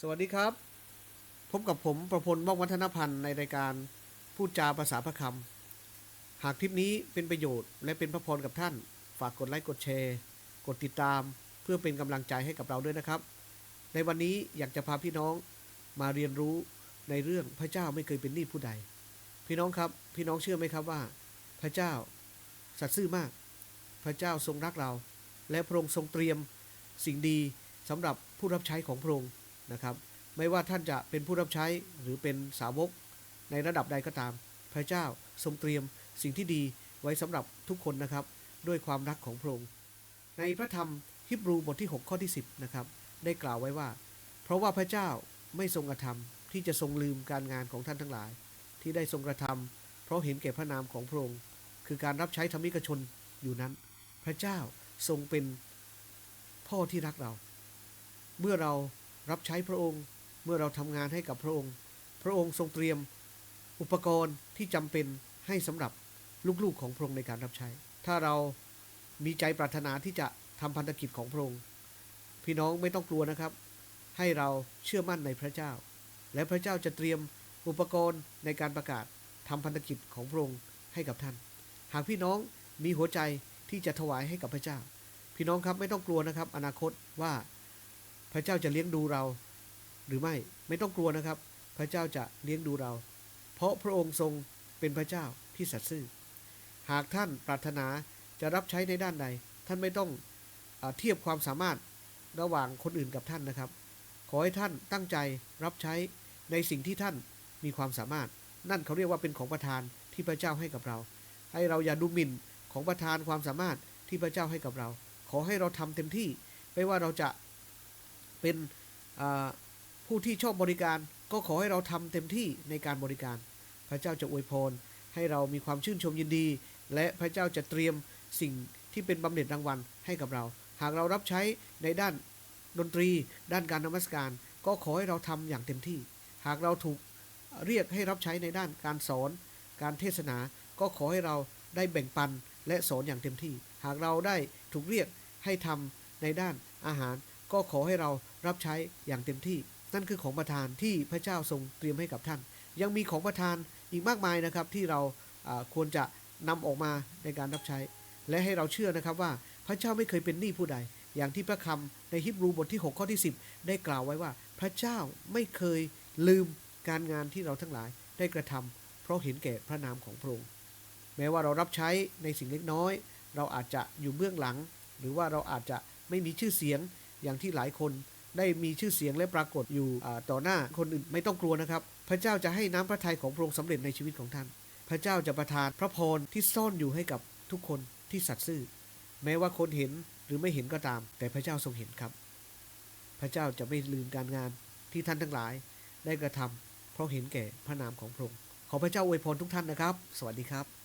สวัสดีครับ พบกับผมประพลว่องวัฒนพันธ์ในรายการพูดจาภาษาพระคำหากคลิปนี้เป็นประโยชน์และเป็นพระพรกับท่าน ฝากกดไลค์กดแชร์ กดติดตาม เพื่อเป็นกำลังใจให้กับเราด้วยนะครับ ในวันนี้อยากจะพาพี่น้องมาเรียนรู้ในเรื่องพระเจ้าไม่เคยเป็นหนี้ผู้ใด พี่น้องครับ พี่น้องเชื่อไหมครับว่า พระเจ้าสัตย์ซื่อมาก พระเจ้าทรงรักเรา และพระองค์ทรงเตรียมสิ่งดีสำหรับผู้รับใช้ของพระองค์ นะครับ ไม่ว่าท่านจะเป็นผู้รับใช้หรือเป็นสาวกในระดับใดก็ตาม พระเจ้าทรงเตรียมสิ่งที่ดีไว้สำหรับทุกคนนะครับ ด้วยความรักของพระองค์ในพระธรรมฮิบรูบทที่ 6 ข้อที่ 10นะครับได้กล่าวไว้ว่า เพราะว่าพระเจ้าไม่ทรงกระทำที่จะทรงลืมการงานของท่านทั้งหลาย ที่ได้ทรงกระทำเพราะเห็นแก่พระนามของพระองค์คือการรับใช้ธรรมิกชนอยู่นั้น พระเจ้าทรงเป็นพ่อที่รักเรา เมื่อเรา รับใช้พระองค์เมื่อเราทำงานให้กับพระองค์ พระองค์ทรงเตรียมอุปกรณ์ที่จำเป็นให้สำหรับลูกๆของพระองค์ในการรับใช้ ถ้าเรามีใจปรารถนาที่จะทำพันธกิจของพระองค์ พี่น้องไม่ต้องกลัวนะครับ ให้เราเชื่อมั่นในพระเจ้า และพระเจ้าจะเตรียมอุปกรณ์ในการประกาศทำพันธกิจของพระองค์ให้กับท่าน หากพี่น้องมีหัวใจที่จะถวายให้กับพระเจ้า พี่น้องครับไม่ต้องกลัวนะครับ อนาคตว่า พระเจ้าจะเลี้ยงดูเรา หรือไม่ไม่ต้องกลัวนะครับ พระเจ้าจะเลี้ยงดูเรา เพราะพระองค์ทรงเป็นพระเจ้าที่สัตย์ซื่อ หากท่านปรารถนาจะรับใช้ในด้านใด ท่านไม่ต้องอเทียบความสามารถระหว่างคนอื่นกับท่านนะครับ ขอให้ท่านตั้งใจรับใช้ในสิ่งที่ท่านมีความสามารถ นั่นเขาเรียกว่าเป็นของประทานที่พระเจ้าให้กับเรา ให้เราอย่าดูหมิ่นของประทานความสามารถที่พระเจ้าให้กับเรา ขอให้เราทำเต็มที่ ไม่ว่าเราจะ เป็นผู้ที่ชอบบริการ ก็ขอให้เราทำเต็มที่ในการบริการ พระเจ้าจะอวยพรให้เรามีความชื่นชมยินดี และพระเจ้าจะเตรียมสิ่งที่เป็นบำเหน็จรางวัลให้กับเรา หากเรารับใช้ในด้านดนตรี ด้านการนมัสการ ก็ขอให้เราทำอย่างเต็มที่ หากเราถูกเรียกให้รับใช้ในด้านการสอน การเทศนา ก็ขอให้เราได้แบ่งปันและสอนอย่างเต็มที่ หากเราได้ถูกเรียกให้ทำในด้านอาหาร ก็ขอให้เรารับใช้อย่างเต็มที่ นั่นคือของประทานที่พระเจ้าทรงเตรียมให้กับท่าน ยังมีของประทานอีกมากมายนะครับที่เราควรจะนำออกมาในการรับใช้ และให้เราเชื่อนะครับว่าพระเจ้าไม่เคยเป็นหนี้ผู้ใด อย่างที่พระคำในฮิบรูบทที่ 6 ข้อที่ 10 ได้กล่าวไว้ว่า พระเจ้าไม่เคยลืมการงานที่เราทั้งหลายได้กระทำเพราะเห็นแก่พระนามของพระองค์แม้ว่าเรารับใช้ในสิ่งเล็กน้อย เราอาจจะอยู่เบื้องหลัง หรือว่าเราอาจจะไม่มีชื่อเสียง อย่างที่หลายคนได้มีชื่อเสียงและปรากฏอยู่ต่อหน้าคนอื่นไม่ต้องกลัวนะครับ พระเจ้าจะให้น้ำพระทัยของพระองค์สำเร็จในชีวิตของท่าน พระเจ้าจะประทานพระพรที่ซ่อนอยู่ให้กับทุกคนที่สัตย์ซื่อ แม้ว่าคนเห็นหรือไม่เห็นก็ตาม แต่พระเจ้าทรงเห็นครับ พระเจ้าจะไม่ลืมการงานที่ท่านทั้งหลายได้กระทำเพราะเห็นแก่พระนามของพระองค์ขอพระเจ้าอวยพรทุกท่านนะครับ สวัสดีครับ